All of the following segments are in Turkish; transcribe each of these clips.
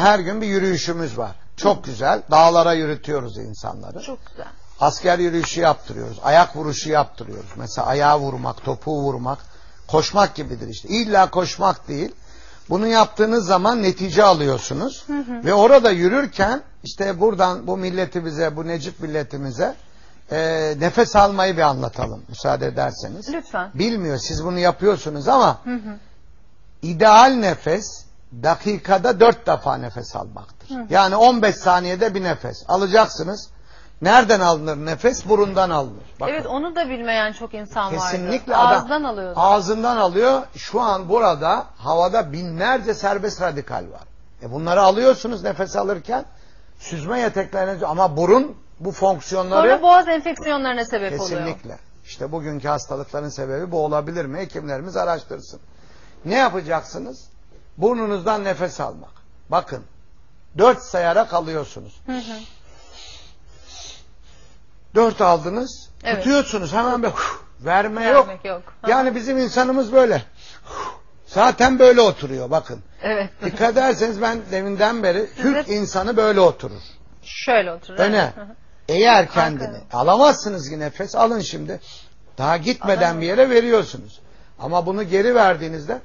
Her gün bir yürüyüşümüz var. Çok güzel. Dağlara yürütüyoruz insanları. Çok güzel. Asker yürüyüşü yaptırıyoruz. Ayak vuruşu yaptırıyoruz. Mesela ayağı vurmak, topu vurmak. Koşmak gibidir işte. İlla koşmak değil. Bunu yaptığınız zaman netice alıyorsunuz. Ve orada yürürken işte buradan bu milletimize, bu Necip milletimize e, nefes almayı bir anlatalım. Müsaade ederseniz. Lütfen. Bilmiyor siz bunu yapıyorsunuz ama ideal nefes dakikada dört defa nefes almaktır. Yani 15 saniyede bir nefes alacaksınız. Nereden alınır nefes? Burundan alınır. Bakın. Evet onu da bilmeyen çok insan vardı. Kesinlikle adam Ağızdan alıyordu. ağzından alıyor. Şu an burada havada binlerce serbest radikal var. E bunları alıyorsunuz nefes alırken süzme yeteklerine ama burun bu fonksiyonları Sonra boğaz enfeksiyonlarına sebep oluyor. kesinlikle. İşte bugünkü hastalıkların sebebi bu olabilir mi? Hekimlerimiz araştırsın. Ne yapacaksınız? Burnunuzdan nefes almak. Bakın. Dört sayarak alıyorsunuz. Dört aldınız. Evet. Tutuyorsunuz. Hemen bir huh, verme yok. Yok. Yani bizim insanımız böyle. Zaten böyle oturuyor bakın. Evet. Dikkat ederseniz ben deminden beri Türk de- insanı böyle oturur. Şöyle oturur. Öne. Eğer kendini alamazsınız ki nefes alın şimdi. Daha gitmeden bir yere veriyorsunuz. Ama bunu geri verdiğinizde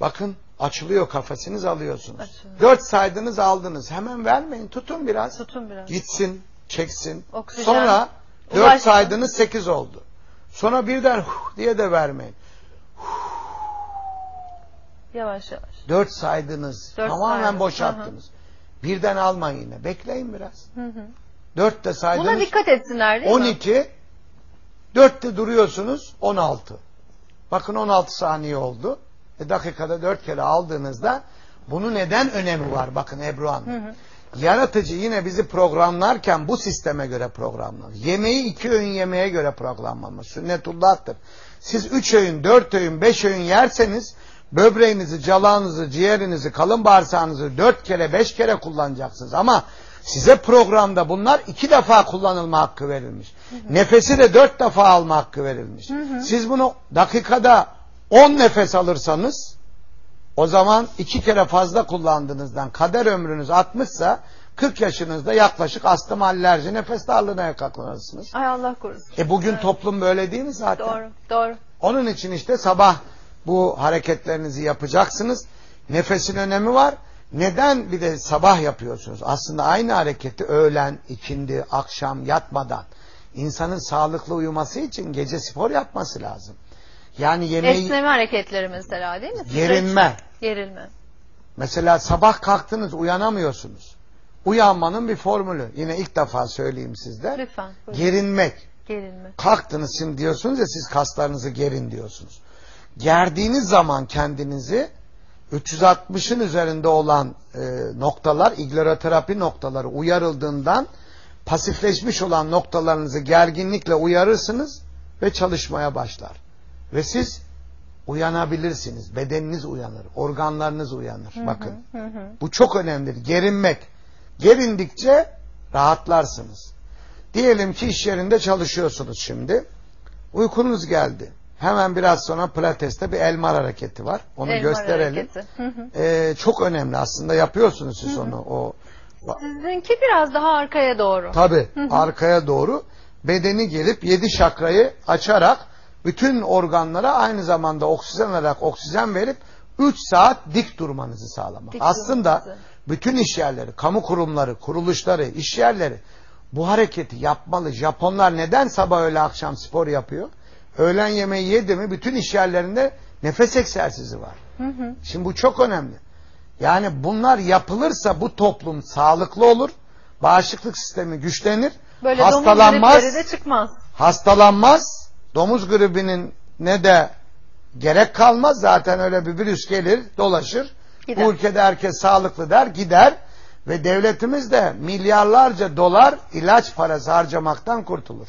bakın açılıyor kafesiniz alıyorsunuz. Açılıyor. Dört saydınız aldınız. Hemen vermeyin. Tutun biraz. Tutun biraz. Gitsin, çeksin. Oksijen. Sonra dört Ulaşsın. saydınız sekiz oldu. Sonra birden huh diye de vermeyin. Yavaş yavaş. Dört saydınız. Dört tamamen saydınız. boşalttınız. Birden almayın yine. Bekleyin biraz. Hı hı. Dört de saydınız. Buna dikkat etsinler değil mi? 12 4'te duruyorsunuz 16. Bakın 16 saniye oldu. E dakikada 4 kere aldığınızda bunu neden önemi var? Bakın Ebru Hanım. Yaratıcı yine bizi programlarken bu sisteme göre programlar. Yemeği iki öğün yemeye göre programlanmış. Sünnetullah'tır. Siz üç öğün, dört öğün, beş öğün yerseniz böbreğinizi, calağınızı, ciğerinizi, kalın bağırsağınızı dört kere, beş kere kullanacaksınız. Ama size programda bunlar iki defa kullanılma hakkı verilmiş. Nefesi de dört defa alma hakkı verilmiş. Siz bunu dakikada on nefes alırsanız o zaman iki kere fazla kullandığınızdan kader ömrünüz 60'sa 40 yaşınızda yaklaşık astım, alerji, nefes darlığına yakalanırsınız. Ay Allah korusun. E bugün toplum böyle değil mi zaten? Doğru. Doğru. Onun için işte sabah bu hareketlerinizi yapacaksınız. Nefesin önemi var. Neden bir de sabah yapıyorsunuz? Aslında aynı hareketi öğlen, ikindi, akşam yatmadan insanın sağlıklı uyuması için gece spor yapması lazım. Yani yemeği Esneme hareketleri mesela değil mi? Gerinme. Gerilme. Mesela sabah kalktınız uyanamıyorsunuz. Uyanmanın bir formülü. Yine ilk defa söyleyeyim sizde. Lütfen. buyurun. Gerinmek. Gerilme. Kalktınız şimdi diyorsunuz ya siz kaslarınızı gerin diyorsunuz. Gerdiğiniz zaman kendinizi 360'ın üzerinde olan e, noktalar, igleroterapi noktaları uyarıldığından pasifleşmiş olan noktalarınızı gerginlikle uyarırsınız ve çalışmaya başlar. Ve siz uyanabilirsiniz. Bedeniniz uyanır. Organlarınız uyanır. Bakın. Bu çok önemlidir. Gerinmek. Gerindikçe rahatlarsınız. Diyelim ki iş yerinde çalışıyorsunuz şimdi. Uykunuz geldi. Hemen biraz sonra pilateste bir elmar hareketi var. Onu Elmar gösterelim. Hı hı. Ee, çok önemli aslında yapıyorsunuz siz onu. O Sizinki biraz daha arkaya doğru. tabi arkaya doğru bedeni gelip yedi şakrayı açarak bütün organlara aynı zamanda oksijen alarak oksijen verip 3 saat dik durmanızı sağlamak. Dik aslında durmanızı. bütün iş yerleri, kamu kurumları, kuruluşları, iş yerleri bu hareketi yapmalı. Japonlar neden sabah öğle akşam spor yapıyor? Öğlen yemeği yedi mi bütün iş yerlerinde nefes egzersizi var. Şimdi bu çok önemli. Yani bunlar yapılırsa bu toplum sağlıklı olur. Bağışıklık sistemi güçlenir. Böyle hastalanmaz. de çıkmaz. Hastalanmaz. Domuz gribinin ne de gerek kalmaz. Zaten öyle bir virüs gelir, dolaşır. Gider. Bu ülkede herkes sağlıklı der, gider. Ve devletimiz de milyarlarca dolar ilaç parası harcamaktan kurtulur.